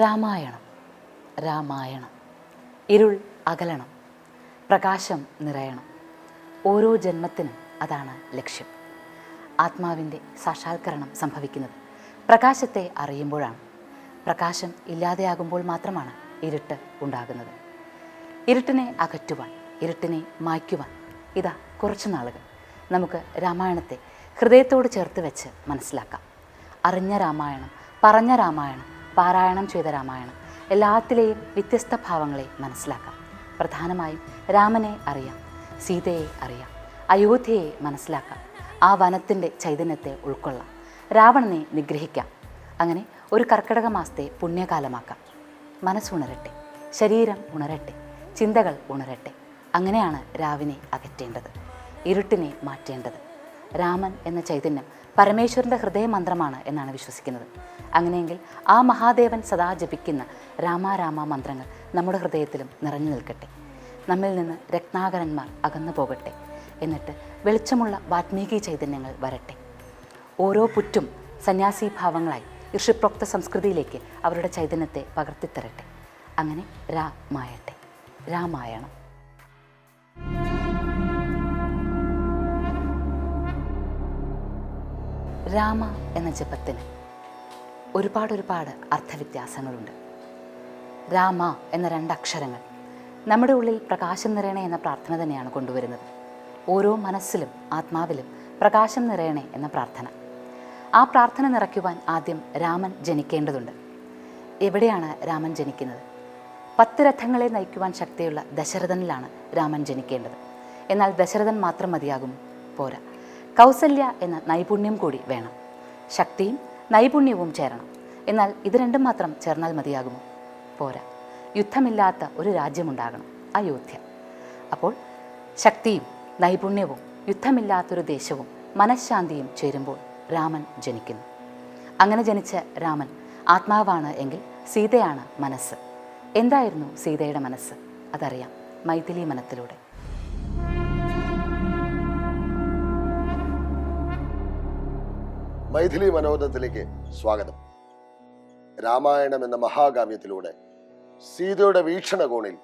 രാമായണം. രാമായണം. ഇരുൾ അകലണം. പ്രകാശം നിറയണം. ഓരോ ജന്മത്തിനും അതാണ് ലക്ഷ്യം. ആത്മാവിന്റെ സാക്ഷാത്കരണം സംഭവിക്കുന്നത് പ്രകാശത്തെ അറിയുമ്പോഴാണ്. പ്രകാശം ഇല്ലാതെയാകുമ്പോൾ മാത്രമാണ് ഇരുട്ട് ഉണ്ടാകുന്നത്. ഇരുട്ടിനെ അകറ്റുവാൻ ഇരുട്ടിനെ മായ്ക്കുവാൻ ഇതാ കുറച്ച് നാളുകൾ. നമുക്ക് രാമായണത്തെ ഹൃദയത്തോട് ചേർത്ത് വെച്ച് മനസ്സിലാക്കാം. അറിഞ്ഞ രാമായണം പറഞ്ഞ രാമായണം പാരായണം ചെയ്ത രാമായണം. എല്ലാത്തിലെയും വ്യത്യസ്ത ഭാവങ്ങളെ മനസ്സിലാക്കാം. പ്രധാനമായും രാമനെ അറിയാം സീതയെ അറിയാം അയോധ്യയെ മനസ്സിലാക്കാം ആ വനത്തിന്റെ ചൈതന്യത്തെ ഉൾക്കൊള്ളാം രാവണനെ നിഗ്രഹിക്കാം അങ്ങനെ ഒരു കർക്കിടക മാസത്തെ പുണ്യകാലമാക്കാം. മനസ്സുണരട്ടെ ശരീരം ഉണരട്ടെ ചിന്തകൾ ഉണരട്ടെ അങ്ങനെയാണ് രാവിനെ അകറ്റേണ്ടത് ഇരുട്ടിനെ മാറ്റേണ്ടത്. രാമൻ എന്ന ചൈതന്യം പരമേശ്വരന്റെ ഹൃദയമന്ത്രമാണ് എന്നാണ് വിശ്വസിക്കുന്നത്. അങ്ങനെയെങ്കിൽ ആ മഹാദേവൻ സദാ ജപിക്കുന്ന രാമ രാമ മന്ത്രങ്ങൾ നമ്മുടെ ഹൃദയത്തിലും നിറഞ്ഞു നിൽക്കട്ടെ. നമ്മിൽ നിന്ന് രത്നാകരന്മാർ അകന്നു പോകട്ടെ. എന്നിട്ട് വെളിച്ചമുള്ള വാത്മീകി ചൈതന്യങ്ങൾ വരട്ടെ. ഓരോ പുറ്റും സന്യാസി ഭാവങ്ങളായി ഋഷിപ്രോക്ത സംസ്കൃതിയിലേക്ക് അവരുടെ ചൈതന്യത്തെ പകർത്തിത്തരട്ടെ. അങ്ങനെ രാമായട്ടെ. രാമായണം. രാമ എന്ന ജപത്തിന് ഒരുപാട് ഒരുപാട് അർത്ഥവ്യത്യാസങ്ങളുണ്ട്. രാമ എന്ന രണ്ടക്ഷരങ്ങൾ നമ്മുടെ ഉള്ളിൽ പ്രകാശം നിറയണേ എന്ന പ്രാർത്ഥന തന്നെയാണ് കൊണ്ടുവരുന്നത്. ഓരോ മനസ്സിലും ആത്മാവിലും പ്രകാശം നിറയണേ എന്ന പ്രാർത്ഥന. ആ പ്രാർത്ഥന നിറയ്ക്കുവാൻ ആദ്യം രാമൻ ജനിക്കേണ്ടതുണ്ട്. എവിടെയാണ് രാമൻ ജനിക്കുന്നത്? പത്ത് രഥങ്ങളെ നയിക്കുവാൻ ശക്തിയുള്ള ദശരഥനിലാണ് രാമൻ ജനിക്കേണ്ടത്. എന്നാൽ ദശരഥൻ മാത്രം മതിയാകും. പോരാ. കൗസല്യ എന്ന നൈപുണ്യം കൂടി വേണം. ശക്തിയും നൈപുണ്യവും ചേരണം. എന്നാൽ ഇത് രണ്ടും മാത്രം ചേർന്നാൽ മതിയാകുമോ? പോരാ. യുദ്ധമില്ലാത്ത ഒരു രാജ്യമുണ്ടാകണം. അയോധ്യ. അപ്പോൾ ശക്തിയും നൈപുണ്യവും യുദ്ധമില്ലാത്തൊരു ദേശവും മനഃശാന്തിയും ചേരുമ്പോൾ രാമൻ ജനിക്കുന്നു. അങ്ങനെ ജനിച്ച രാമൻ ആത്മാവാണ് എങ്കിൽ സീതയാണ് മനസ്സ്. എന്തായിരുന്നു സീതയുടെ മനസ്സ്? അതറിയാം. മൈഥിലി മനത്തിലൂടെ. മൈഥിലി മനോദത്തിലേക്ക് സ്വാഗതം. രാമായണം എന്ന മഹാകാവ്യത്തിലൂടെ സീതയുടെ വീക്ഷണകോണിൽ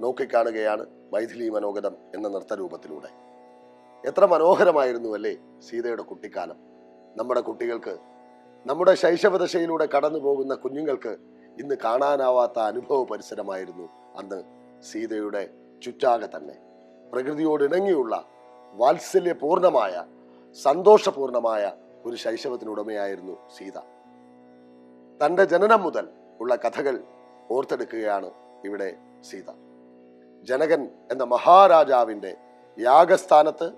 നോക്കിക്കാണുകയാണ് മൈഥിലി മനോഗതം എന്ന നൃത്തരൂപത്തിലൂടെ. എത്ര മനോഹരമായിരുന്നു അല്ലേ സീതയുടെ കുട്ടിക്കാലം. നമ്മുടെ കുട്ടികൾക്ക് നമ്മുടെ ശൈശവദശയിലൂടെ കടന്നു പോകുന്ന കുഞ്ഞുങ്ങൾക്ക് ഇന്ന് കാണാനാവാത്ത അനുഭവ പരിസരമായിരുന്നു അന്ന് സീതയുടെ ചുറ്റാകെ തന്നെ. പ്രകൃതിയോടിണങ്ങിയുള്ള വാത്സല്യപൂർണമായ സന്തോഷപൂർണമായ ഒരു ശൈശവത്തിനുടമയായിരുന്നു സീത. തന്റെ ജനനം മുതൽ ഉള്ള കഥകൾ ഓർത്തെടുക്കുകയാണ് ഇവിടെ സീത. ജനകൻ എന്ന മഹാരാജാവിന്റെ യാഗസ്ഥാനത്ത്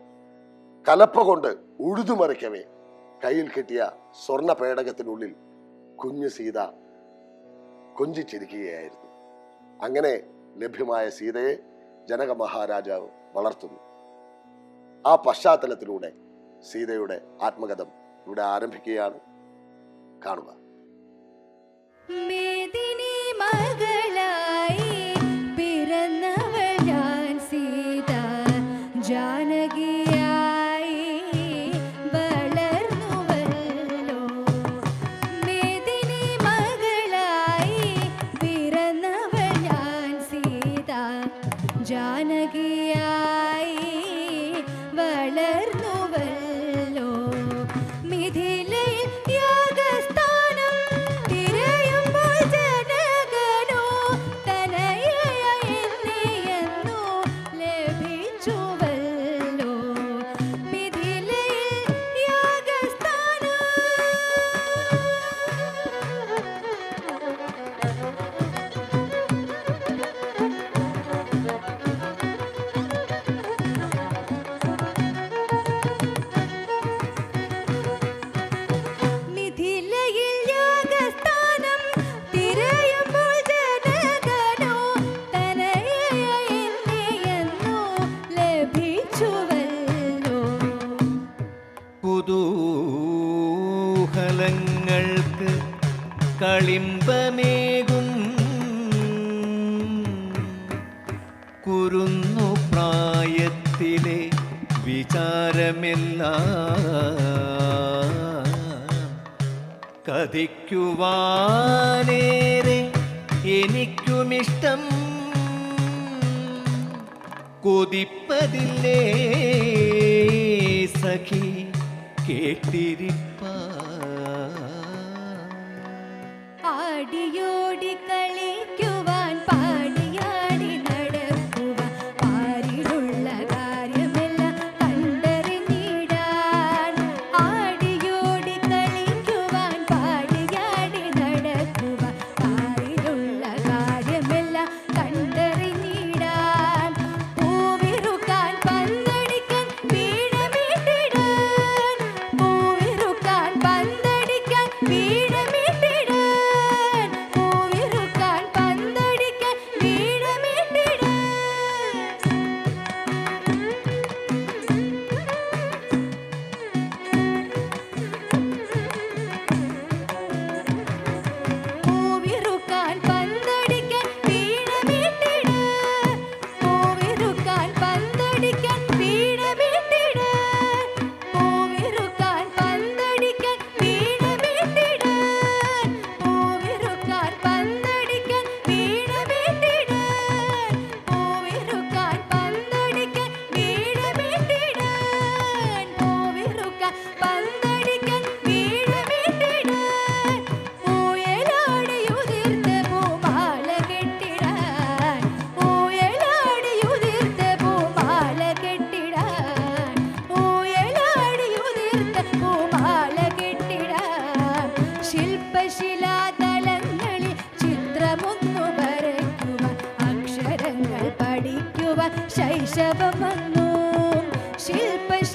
കലപ്പ കൊണ്ട് ഉഴുതുമറിക്കവേ കയ്യിൽ കിട്ടിയ സ്വർണ പേടകത്തിനുള്ളിൽ കുഞ്ഞു സീത കൊഞ്ചിച്ചിരിക്കുകയായിരുന്നു. അങ്ങനെ ലഭ്യമായ സീതയെ ജനക മഹാരാജാവ് വളർത്തുന്നു. ആ പശ്ചാത്തലത്തിലൂടെ സീതയുടെ ആത്മകഥം ഇവിടെ ആരംഭിക്കുകയാണ്. കാണുക. ജാനകിയായി വളർന്നു കുതൂഹലങ്ങൾക്ക് കളിമ്പമേകും. കുരുന്നു പ്രായത്തിലെ വിചാരമെല്ലാം കഥിക്കുവാനേറെ എനിക്കുമിഷ്ടം. കൊതിപ്പതില്ലേ സഖി? கேட்டிருப்பார். ஆடியோ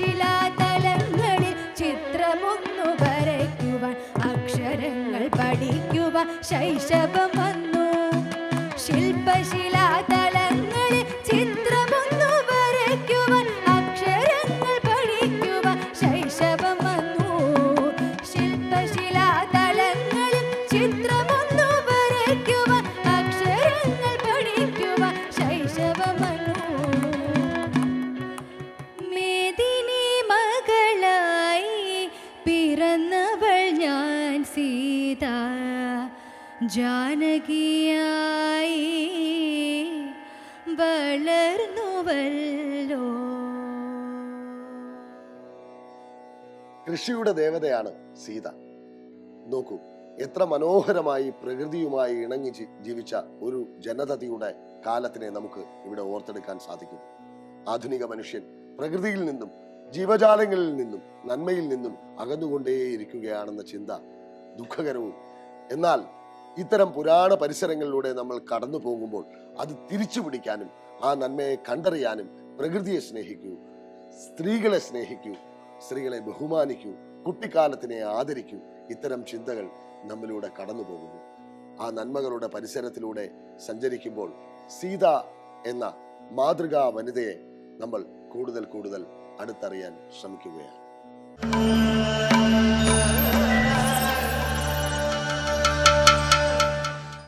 ശില്പശിലാതലങ്ങളിൽ ചിത്രമൊന്നു വരയ്ക്കുവാൻ അക്ഷരങ്ങൾ പഠിക്കുവാൻ ശൈശവം ജാനകിയായി വളർന്നുവല്ലോ. കൃഷിയുടെ ദേവതയാണ് സീത. നോക്കൂ എത്ര മനോഹരമായി പ്രകൃതിയുമായി ഇണങ്ങി ജീവിച്ച ഒരു ജനതയുടെ കാലത്തിനെ നമുക്ക് ഇവിടെ ഓർത്തെടുക്കാൻ സാധിക്കും. ആധുനിക മനുഷ്യൻ പ്രകൃതിയിൽ നിന്നും ജീവജാലങ്ങളിൽ നിന്നും നന്മയിൽ നിന്നും അകന്നുകൊണ്ടേയിരിക്കുകയാണെന്ന ചിന്ത ദുഃഖകരവും. എന്നാൽ ഇത്തരം പുരാണ പരിസരങ്ങളിലൂടെ നമ്മൾ കടന്നു പോകുമ്പോൾ അത് തിരിച്ചു പിടിക്കാനും ആ നന്മയെ കണ്ടറിയാനും പ്രകൃതിയെ സ്നേഹിക്കൂ സ്ത്രീകളെ സ്നേഹിക്കൂ സ്ത്രീകളെ ബഹുമാനിക്കൂ കുട്ടിക്കാലത്തിനെ ആദരിക്കൂ. ഇത്തരം ചിന്തകൾ നമ്മളിലൂടെ കടന്നു പോകുന്നു. ആ നന്മകളുടെ പരിസരത്തിലൂടെ സഞ്ചരിക്കുമ്പോൾ സീത എന്ന മാതൃകാ വനിതയെ നമ്മൾ കൂടുതൽ കൂടുതൽ അടുത്തറിയാൻ ശ്രമിക്കുകയാണ്.